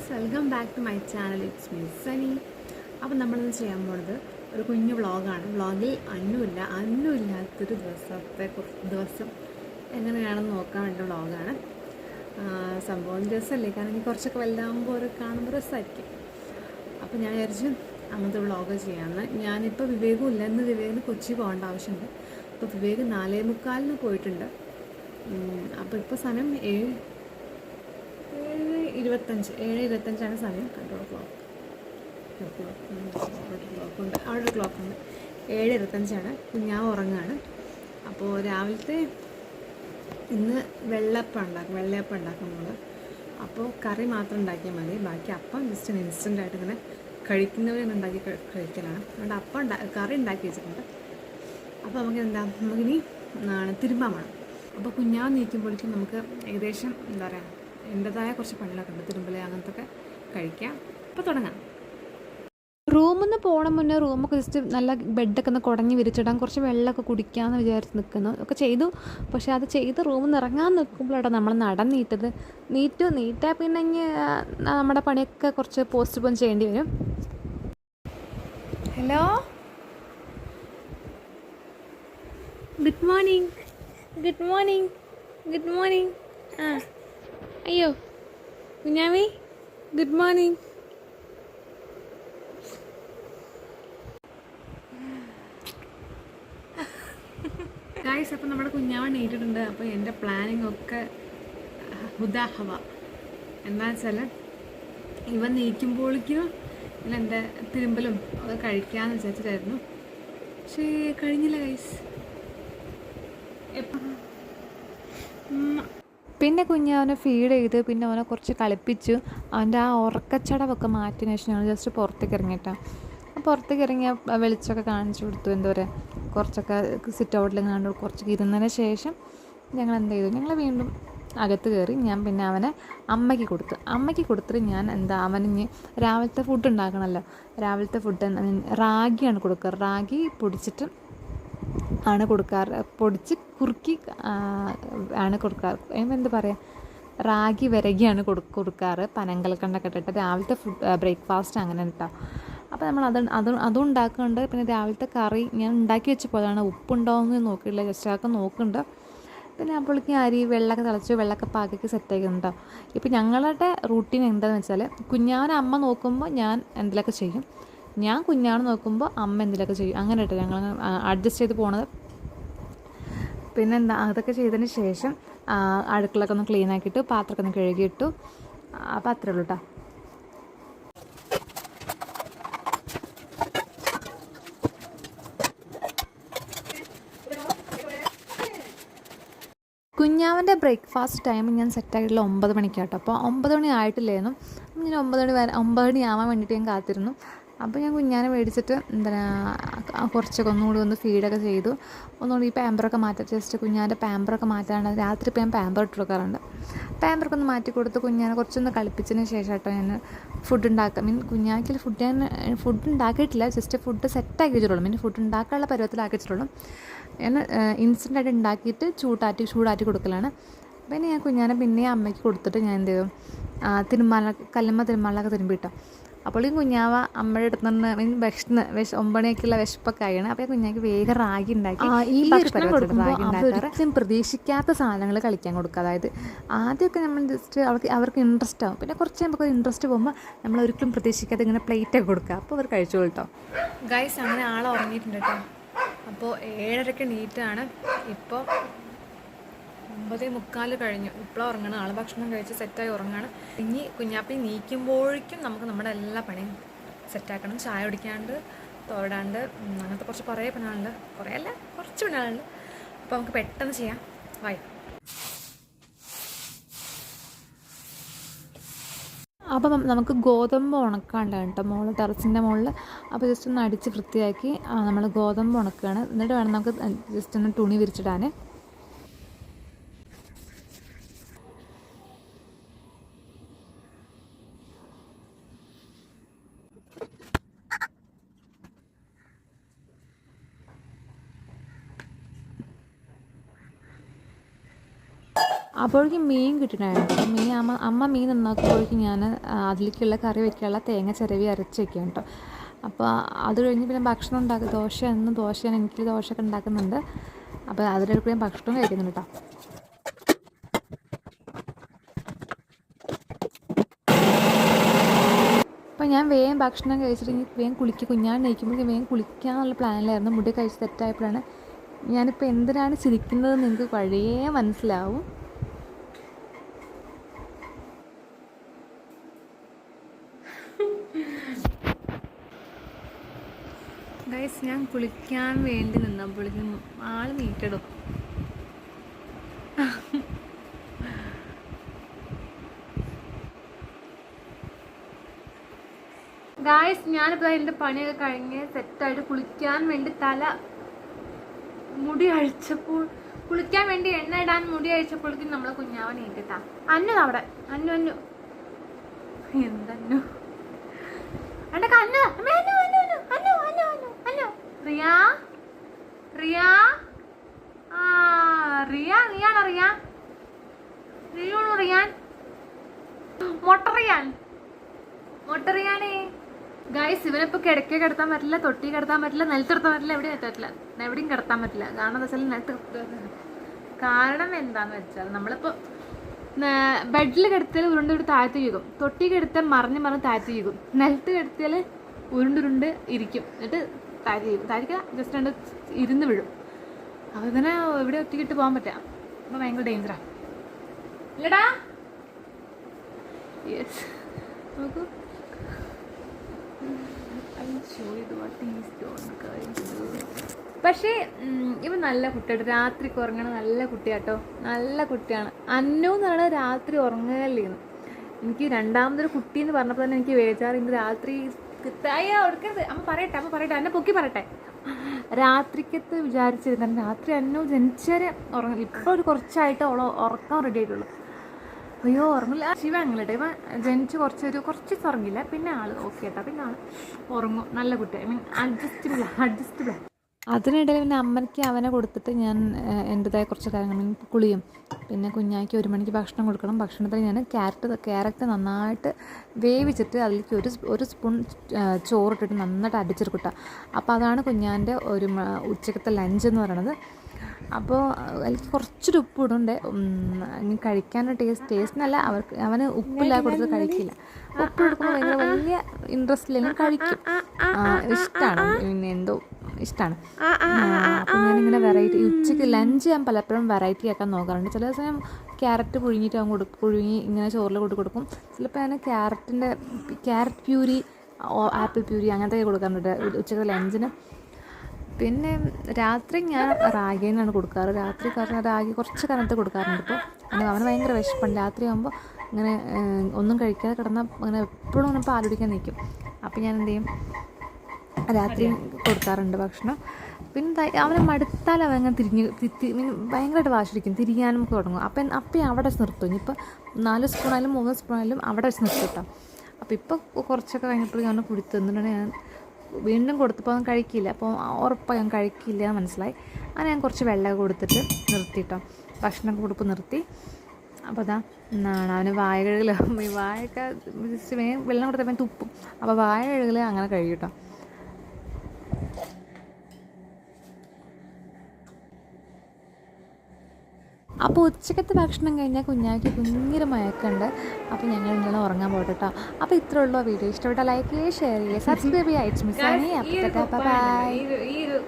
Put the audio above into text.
Guys welcome back to my channel. It's me Sani. അപ്പം നമ്മളിന്ന് ചെയ്യാൻ പോണത് ഒരു കുഞ്ഞു വ്ളോഗാണ്. വ്ളോഗിൽ അന്നുമില്ല അന്നുമില്ലാത്തൊരു ദിവസത്തെ ദിവസം എങ്ങനെയാണെന്ന് നോക്കാൻ വേണ്ട വ്ളോഗാണ്. സംഭവം രസമല്ലേ കാരണം ഇനി കുറച്ചൊക്കെ വലുതാകുമ്പോൾ ഒരു കാണുമ്പോൾ രസമായിരിക്കും അപ്പോൾ ഞാൻ വിചാരിച്ചു അങ്ങനത്തെ വ്ളോഗ് ചെയ്യാമെന്ന് ഞാനിപ്പോൾ വിവേകും ഇല്ല. ഇന്ന് വിവേകിന് കൊച്ചി പോകേണ്ട ആവശ്യമുണ്ട്. അപ്പോൾ വിവേക് നാലേ മുക്കാലിന് പോയിട്ടുണ്ട് അപ്പോൾ ഇപ്പോൾ സമയം ഏഴ് ഇരുപത്തഞ്ച് ഏഴ് ഇരുപത്തഞ്ചാണ് സമയം. കൺട്രോൾ ക്ലോക്ക് ക്ലോക്ക് ഉണ്ട്. അവിടെ ക്ലോക്ക് ഉണ്ട്. ഏഴ് ഇരുപത്തഞ്ചാണ്. ഞാൻ ഉറങ്ങാണ്. അപ്പോൾ രാവിലത്തെ ഇന്ന് വെള്ളപ്പം ഉണ്ടാക്കും. വെള്ളയപ്പം ഉണ്ടാക്കും നമ്മൾ അപ്പോൾ കറി മാത്രം ഉണ്ടാക്കിയാൽ മതി. ബാക്കി അപ്പം ജസ്റ്റ് ഇൻസ്റ്റന്റ് ആയിട്ട് ഇങ്ങനെ കഴിക്കുന്നവരെ ഉണ്ടാക്കി കഴി- കഴിക്കലാണ്. അതുകൊണ്ട് അപ്പം ഉണ്ടാ കറി ഉണ്ടാക്കി വെച്ചിട്ടുണ്ട്. അപ്പോൾ നമുക്ക് എന്താ നമുക്കിനി തിരുമ്പാൻ വേണം അപ്പോൾ കുഞ്ഞാ നീക്കുമ്പോഴേക്കും നമുക്ക് ഏകദേശം എന്താ പറയുക എന്റെതായ കുറച്ച് പണികളൊക്കെ ഉണ്ട്. തിരുമ്പല അങ്ങനത്തെ ഒക്കെ കഴിക്കാം. അപ്പോൾ തുടങ്ങാം. റൂമിൽ പോകണം പോണ മുന്നേ റൂമൊക്കെ ജസ്റ്റ് നല്ല ബെഡൊക്കെ ഒന്ന് കുടഞ്ഞ് വിരിച്ചിടാം. കുറച്ച് വെള്ളമൊക്കെ കുടിക്കാമെന്ന് വിചാരിച്ച് നിൽക്കുന്നു ഒക്കെ ചെയ്തു. പക്ഷേ അത് ചെയ്ത് റൂമിൽ നിന്ന് ഇറങ്ങാൻ നിൽക്കുമ്പോഴാണ് നമ്മൾ നടന്നീറ്റത് നീറ്റു. നീറ്റാ പിന്നെ നമ്മുടെ പണിയൊക്കെ കുറച്ച് പോസ്റ്റ് പോൺ ചെയ്യേണ്ടി വരും. Hello? Good morning. Good morning. Good morning. ആ. അയ്യോ കുഞ്ഞാമി ഗുഡ് മോർണിംഗ് ഗായ്സ് അപ്പം നമ്മുടെ കുഞ്ഞാവൻ നീട്ടിട്ടുണ്ട് അപ്പോൾ എന്റെ പ്ലാനിങ് ഒക്കെ ഉദാഹവ എന്താ വെച്ചാൽ ഇവൻ നീക്കുമ്പോഴേക്കും എന്റെ തിരുമ്പലും ഒക്കെ കഴിക്കാമെന്ന് വിചാരിച്ചിട്ടായിരുന്നു. പക്ഷേ കഴിഞ്ഞില്ല ഗൈസ് എപ്പം പിന്നെ കുഞ്ഞ് അവനെ ഫീഡ് ചെയ്ത് പിന്നെ അവനെ കുറച്ച് കളിപ്പിച്ചു അവന്റെ ആ ഉറക്കച്ചടവൊക്കെ മാറ്റിയതിനു ശേഷം ഞങ്ങൾ ജസ്റ്റ് പുറത്തേക്ക് ഇറങ്ങിയിട്ടാണ് പുറത്തേക്ക് ഇറങ്ങിയ വെളിച്ചമൊക്കെ കാണിച്ചു കൊടുത്തു. എന്താ പറയുക കുറച്ചൊക്കെ സിറ്റ് ഔട്ടിൽ കണ്ടു കുറച്ചൊക്കെ ഇരുന്നതിന് ശേഷം ഞങ്ങൾ എന്ത് ചെയ്തു? ഞങ്ങൾ വീണ്ടും അകത്ത് കയറി ഞാൻ പിന്നെ അവനെ അമ്മയ്ക്ക് കൊടുത്തു. അമ്മയ്ക്ക് കൊടുത്തിട്ട് ഞാൻ എന്താ ഇനി രാവിലത്തെ ഫുഡ് ഉണ്ടാക്കണമല്ലോ രാവിലത്തെ ഫുഡ് റാഗിയാണ് കൊടുക്കുക റാഗി പൊടിച്ചിട്ട് ആണ് കൊടുക്കാറ്. പൊടിച്ച് കുറുക്കി ആണ് കൊടുക്കാറ്. എന്ത് പറയുക റാഗി വിരകിയാണ് കൊടു കൊടുക്കാറ്. പനങ്കൽക്കണ്ടൊക്കെ ഇട്ടിട്ട്. രാവിലത്തെ ഫുഡ് ബ്രേക്ക്ഫാസ്റ്റ് അങ്ങനെ കേട്ടോ. അപ്പോൾ നമ്മൾ അത് അത് അതും ഉണ്ടാക്കുന്നുണ്ട് പിന്നെ രാവിലത്തെ കറി ഞാൻ ഉണ്ടാക്കി വെച്ച് പോയതാണ്. ഉപ്പുണ്ടോയെന്ന് നോക്കിയില്ല ജസ്റ്റ് നോക്കുന്നുണ്ട്. പിന്നെ അപ്പോഴേക്കും അരി വെള്ളമൊക്കെ തിളച്ച് വെള്ളമൊക്കെ പാകയ്ക്ക് സെറ്റ് ആക്കുന്നുണ്ടോ ഇപ്പോൾ ഞങ്ങളുടെ റൂട്ടീൻ എന്താണെന്ന് വെച്ചാൽ കുഞ്ഞാവനെ അമ്മ നോക്കുമ്പോൾ ഞാൻ എന്തെങ്കിലുമൊക്കെ ചെയ്യും. ഞാൻ കുഞ്ഞാണ് നോക്കുമ്പോൾ അമ്മ എന്തെങ്കിലുമൊക്കെ ചെയ്യും? അങ്ങനെ കേട്ടോ ഞങ്ങൾ അഡ്ജസ്റ്റ് ചെയ്ത് പോണത്. പിന്നെന്താ അതൊക്കെ ചെയ്തതിന് ശേഷം അടുക്കളൊക്കെ ഒന്ന് ക്ലീൻ ആക്കിയിട്ട് പാത്രമൊക്കെ ഒന്ന് കഴുകിയിട്ടു. അപ്പോൾ അത്രേ ഉള്ളൂ കേട്ടോ കുഞ്ഞാവന്റെ ബ്രേക്ക്ഫാസ്റ്റ് ടൈം ഞാൻ സെറ്റായിട്ടുള്ള ഒമ്പത് മണിക്കാട്ടോ. അപ്പോൾ ഒമ്പത് മണി ആയിട്ടില്ലായിരുന്നു ഞാൻ ഒമ്പത് മണി വരെ ഒമ്പത് മണി ആവാൻ വേണ്ടിയിട്ട് ഞാൻ കാത്തിരുന്നു. അപ്പോൾ ഞാൻ കുഞ്ഞാനെ മേടിച്ചിട്ട് എന്താ കുറച്ചൊക്കെ ഒന്നുകൂടി ഒന്ന് ഫീഡൊക്കെ ചെയ്തു. ഒന്നുകൂടി ഈ പാമ്പറൊക്കെ മാറ്റാം ജസ്റ്റ് കുഞ്ഞാന്റെ പാമ്പറൊക്കെ മാറ്റാണ്ട് രാത്രി ഇപ്പോൾ ഞാൻ പാമ്പർ ഇട്ട് കൊടുക്കാറുണ്ട്. പാമ്പറൊക്കെ ഒന്ന് മാറ്റി കൊടുത്ത് കുഞ്ഞാനെ കുറച്ചൊന്ന് കളിപ്പിച്ചതിന് ശേഷം കേട്ടോ ഞാൻ ഫുഡ് ഉണ്ടാക്കാം. മീൻ കുഞ്ഞാക്കിൽ ഫുഡ് ഞാൻ ഫുഡ് ഉണ്ടാക്കിയിട്ടില്ല ജസ്റ്റ് ഫുഡ് സെറ്റാക്കി വെച്ചിട്ടുള്ളൂ. മീൻ ഫുഡ് ഉണ്ടാക്കാനുള്ള പരുവത്തിലാക്കി വെച്ചിട്ടുള്ളൂ. ഞാൻ ഇൻസ്റ്റന്റായിട്ട് ഉണ്ടാക്കിയിട്ട് ചൂടാറ്റി ചൂടാറ്റി കൊടുക്കലാണ്. പിന്നെ ഞാൻ കുഞ്ഞാനെ പിന്നെ അമ്മയ്ക്ക് കൊടുത്തിട്ട് ഞാൻ എന്ത് ചെയ്യും തിരുമാല കല്ലുമ്മ തിരുമാലൊക്കെ തിരുമ്പിട്ടോ. അപ്പോൾ ഈ കുഞ്ഞാവ അമ്മയുടെ അടുത്ത് നിന്ന് മീൻ വിഷന്ന് വിശ ഒമ്പണിയൊക്കെയുള്ള വിശപ്പൊക്കെ ആയാണ്. അപ്പോൾ കുഞ്ഞാക്ക് വേഗം റാഗി ഉണ്ടാക്കി. ഈ ഒരു പരിപാടി റാഗി ഉണ്ടാക്കാറ്. പ്രതീക്ഷിക്കാത്ത സാധനങ്ങൾ കളിക്കാൻ കൊടുക്കുക. അതായത് ആദ്യമൊക്കെ നമ്മൾ ജസ്റ്റ് അവർക്ക് അവർക്ക് ഇൻട്രസ്റ്റ് ആവും. പിന്നെ കുറച്ച് നമുക്ക് ഇൻട്രസ്റ്റ് പോകുമ്പോൾ നമ്മൾ ഒരിക്കലും പ്രതീക്ഷിക്കാതെ ഇങ്ങനെ പ്ലേറ്റ് ഒക്കെ കൊടുക്കുക. അപ്പോൾ അവർ കഴിച്ചോളൂ കേട്ടോ. ഗൈസ് അങ്ങനെ ആളെ ഉറങ്ങിയിട്ടുണ്ട് കേട്ടോ. അപ്പോൾ ഏഴരയ്ക്ക് നീറ്റാണ് ഇപ്പോൾ ഒമ്പതേ മുക്കാൽ കഴിഞ്ഞു. ഇപ്പോൾ ഉറങ്ങണം. ആൾ ഭക്ഷണം കഴിച്ച് സെറ്റായി ഉറങ്ങണം. ഇനി കുഞ്ഞാപ്പി നീക്കുമ്പോഴേക്കും നമുക്ക് നമ്മുടെ എല്ലാ പണിയും സെറ്റാക്കണം ചായ കുടിക്കാണ്ട് തോടാണ്ട് അങ്ങനത്തെ കുറച്ച് കുറേ പണികളുണ്ട്. കുറേ അല്ല കുറച്ച് പണികളുണ്ട്. അപ്പോൾ നമുക്ക് പെട്ടെന്ന് ചെയ്യാം. വായി അപ്പം നമുക്ക് ഗോതമ്പ് ഉണക്കാണ്ട് കേട്ടോ മുകളിൽ ടെറസിന്റെ മുകളിൽ അപ്പോൾ ജസ്റ്റ് ഒന്ന് അടിച്ച് വൃത്തിയാക്കി നമ്മൾ ഗോതമ്പ് ഉണക്കുകയാണ് എന്നിട്ട് വേണം നമുക്ക് ജസ്റ്റ് ഒന്ന് തുണി വിരിച്ചിടാൻ അപ്പോഴേക്കും മീൻ കിട്ടണായിരുന്നു. മീൻ അമ്മ അമ്മ മീൻ നന്നാക്കുമ്പോഴേക്കും ഞാൻ അതിലേക്കുള്ള കറി വയ്ക്കാനുള്ള തേങ്ങ ചിരവി അരച്ച് വയ്ക്കാം കേട്ടോ. അപ്പോൾ അത് കഴിഞ്ഞ് പിന്നെ ഭക്ഷണം ഉണ്ടാക്കുക ദോശ എന്നും ദോശയാണ്. എനിക്ക് ദോശയൊക്കെ ഉണ്ടാക്കുന്നുണ്ട്. അപ്പോൾ അതിലൊരു ഭക്ഷണം കഴിക്കുന്നുണ്ട് കേട്ടോ. അപ്പോൾ ഞാൻ വേഗം ഭക്ഷണം കഴിച്ചിട്ട് വേഗം കുളിക്കുക കുഞ്ഞാൻ നയിക്കുമ്പോൾ വേഗം കുളിക്കാന്നുള്ള പ്ലാനിലായിരുന്നു. മുടി കഴിച്ച് തെറ്റായപ്പോഴാണ് ഞാനിപ്പോൾ എന്തിനാണ് ചിരിക്കുന്നത് നിങ്ങൾക്ക് വഴിയേ മനസ്സിലാവും. ഞാൻ കുളിക്കാൻ വേണ്ടി നിന്നപ്പോഴേക്കും ആൾ നീറ്റിടും ഗായ്സ് ഞാനിപ്പോൾ എന്റെ പണിയൊക്കെ കഴിഞ്ഞ് സെറ്റായിട്ട് കുളിക്കാൻ വേണ്ടി തല മുടി അഴിച്ചപ്പോൾ കുളിക്കാൻ വേണ്ടി എണ്ണ ഇടാൻ മുടി അഴിച്ചപ്പോഴേക്കും നമ്മളെ കുഞ്ഞാവൻ നീട്ടിട്ടാ അന്നു അവിടെ. അന്നു അന്നു. എന്തന്നു? എന്റെ കണ്ണു അമ്മേ, അന്നു, അന്നു, അന്നു, അന്നു, അന്നു, അന്നു, അന്നു. റിയ? റിയ? ആ റിയ നീയാണോ റിയ? റിയാണോ റിയാൻ. മൊട്ടറിയാൻ. മൊട്ടറിയാണേ ഗായ്സ് ഇവനിപ്പോ കിടക്കെ കിടത്താൻ പറ്റില്ല തൊട്ടി കിടത്താൻ പറ്റില്ല നിലത്ത് കിടത്താൻ പറ്റില്ല എവിടെയും പറ്റില്ല എവിടെയും കിടത്താൻ പറ്റില്ല. കാരണം എന്താ വെച്ചാൽ നിലത്ത് കാരണം എന്താന്ന് വെച്ചാൽ നമ്മളിപ്പോ ബെഡിൽ കിടത്തിയാൽ ഉരുണ്ട് ഉരുണ്ട് താഴ്ത്തി വീകും തൊട്ടി കിടത്താൽ മറിഞ്ഞ് മറിഞ്ഞ് താഴ്ത്തി വീകും നിലത്ത് കിടത്തിയാൽ ഉരുണ്ടുരുണ്ട് ഇരിക്കും. എന്നിട്ട് താഴ്ത്തി താരിക്ക ജസ്റ്റ് രണ്ട് ഇരുന്ന് വീഴും. അപ്പോൾ ഇങ്ങനെ ഇവിടെ ഒറ്റയ്ക്കിട്ട് പോകാൻ പറ്റാം. അപ്പോൾ ഭയങ്കര ഡേഞ്ചറാണ് ഇല്ലടാ. യെസ് നോക്കൂ. പക്ഷേ ഇവ നല്ല കുട്ടിയാട്ടോ. രാത്രി ഉറങ്ങണ നല്ല കുട്ടിയാട്ടോ. നല്ല കുട്ടിയാണ്. അന്നു എന്നാണ് രാത്രി ഉറങ്ങുകയല്ലേ എനിക്ക് രണ്ടാമതൊരു കുട്ടി എന്ന് പറഞ്ഞപ്പോൾ തന്നെ എനിക്ക് വേചാറ് എനിക്ക് രാത്രി അയ്യോ കൊടുക്കരുത് അമ്മ പറയട്ടെ അമ്മ പറയട്ടെ. എന്നെ പൊക്കി പറയട്ടെ. രാത്രിക്കത്ത് വിചാരിച്ചിരുന്നു രാത്രി അന്നു ജനിച്ചവരെ ഉറങ്ങില്ല ഇപ്പോൾ ഒരു കുറച്ചായിട്ട് അവൾ ഉറക്കം റെഡി ആയിട്ടുള്ളൂ. അയ്യോ ഉറങ്ങില്ല. ശിവ അങ്ങനെ ഇവ ജനിച്ച് കുറച്ച് ഒരു കുറച്ച് ഉറങ്ങില്ല. പിന്നെ ആൾ ഓക്കെ കേട്ടോ പിന്നെ ആൾ ഉറങ്ങും. നല്ല കുട്ടി. ഐ മീൻ അഡ്ജസ്റ്റബിൾ അഡ്ജസ്റ്റബിൾ അതിനിടയിൽ പിന്നെ അമ്മയ്ക്ക് അവനെ കൊടുത്തിട്ട് ഞാൻ എന്റെതായ കുറച്ച് കാര്യങ്ങൾ കുളിയും. പിന്നെ കുഞ്ഞാക്കി ഒരു മണിക്ക് ഭക്ഷണം കൊടുക്കണം. ഭക്ഷണത്തിൽ ഞാൻ ക്യാരറ്റ് ക്യാരറ്റ് നന്നായിട്ട് വേവിച്ചിട്ട് അതിലേക്ക് ഒരു ഒരു സ്പൂൺ ചോറിട്ടിട്ട് നന്നായിട്ട് അടിച്ചെടുക്കട്ട അപ്പോൾ അതാണ് കുഞ്ഞാന്റെ ഒരു ഉച്ചക്കത്തെ ലഞ്ച് എന്ന് പറയുന്നത് അപ്പോൾ എനിക്ക് കുറച്ചൊരു ഉപ്പ് ഇടുണ്ട് ഇനി കഴിക്കാനുള്ള ടേസ്റ്റ് ടേസ്റ്റിനല്ല അവർക്ക് അവന് ഉപ്പില്ലാതെ കൊടുത്ത് കഴിക്കില്ല. ഉപ്പ് കൊടുക്കുമ്പോൾ ഭയങ്കര വലിയ ഇൻട്രസ്റ്റ് ഇല്ലെങ്കിൽ കഴിക്കും. ഇഷ്ടമാണ് പിന്നെ എന്തോ ഇഷ്ടമാണ് അപ്പം ഞാനിങ്ങനെ വെറൈറ്റി ഉച്ചയ്ക്ക് ലഞ്ച് ഞാൻ പലപ്പോഴും വെറൈറ്റി ആക്കാൻ നോക്കാറുണ്ട്. ചില ദിവസം ക്യാരറ്റ് പുഴുങ്ങിയിട്ട് അവൻ കൊടുക്കും പുഴുങ്ങി ഇങ്ങനെ ചോറിൽ കൂട്ടി കൊടുക്കും. ചിലപ്പോൾ ഞാൻ ക്യാരറ്റിന്റെ ക്യാരറ്റ് പ്യൂരി ആപ്പിൾ പ്യൂരി അങ്ങനത്തെ കൊടുക്കാറുണ്ട്. ഉച്ചയ്ക്ക് ലഞ്ചിന് പിന്നെ രാത്രി ഞാൻ റാഗി തന്നെയാണ് കൊടുക്കാറ്. രാത്രി കാരണം റാഗി കുറച്ച് കനത്ത് കൊടുക്കാറുണ്ട് ഇപ്പോൾ അങ്ങനെ അവന് ഭയങ്കര വിശപ്പാണ് രാത്രി ആകുമ്പോൾ ഇങ്ങനെ ഒന്നും കഴിക്കാതെ കിടന്നാൽ അങ്ങനെ എപ്പോഴും ഇങ്ങനെ പാൽ കുടിക്കാൻ നിൽക്കും അപ്പോൾ ഞാൻ എന്ത് ചെയ്യും? രാത്രി കൊടുക്കാറുണ്ട് ഭക്ഷണം. പിന്നെ അവനെ മടുത്താൽ അവൻ അങ്ങനെ തിരിഞ്ഞ് ഭയങ്കരമായിട്ട് വാശിരിക്കും തിരിയാനും തുടങ്ങും. അപ്പം അപ്പം അവിടെ നിർത്തും. ഇനിയിപ്പോൾ നാല് സ്പൂണായാലും മൂന്ന് സ്പൂണായാലും അവിടെ വെച്ച് നിർത്തും കേട്ടോ. അപ്പോൾ ഇപ്പോൾ കുറച്ചൊക്കെ കഴിഞ്ഞപ്പോഴും അവനെ കുടി ഞാൻ വീണ്ടും കൊടുത്തപ്പോൾ അവൻ കഴിക്കില്ല. അപ്പോൾ ഉറപ്പായി ഞാൻ കഴിക്കില്ല എന്ന് മനസ്സിലായി. അങ്ങനെ ഞാൻ കുറച്ച് വെള്ളം കൊടുത്തിട്ട് നിർത്തിട്ടോ ഭക്ഷണം കൊടുപ്പ് നിർത്തി. അപ്പോൾ അതാ എന്നാണ് അവന് വായ കഴുകൽ വായൊക്കെ വെള്ളം കൊടുത്തപ്പോൾ തുപ്പും. അപ്പോൾ വായ കഴുകൽ അങ്ങനെ കഴിയും കേട്ടോ. അപ്പോൾ ഉച്ചക്കത്തെ ഭക്ഷണം കഴിഞ്ഞാൽ കുഞ്ഞാക്ക് ഭയങ്കര മയക്കുണ്ട് അപ്പോൾ ഞങ്ങൾ ഇങ്ങനെ ഉറങ്ങാൻ പോകട്ടെ കേട്ടോ. അപ്പോൾ ഇത്രേ ഉള്ളൂ വീഡിയോ. ഇഷ്ടപ്പെട്ട ലൈക്ക് ചെയ്യുക ഷെയർ ചെയ്യുക സബ്സ്ക്രൈബ് ചെയ്യുക ഇറ്റ്സ് മിസ് ബൈ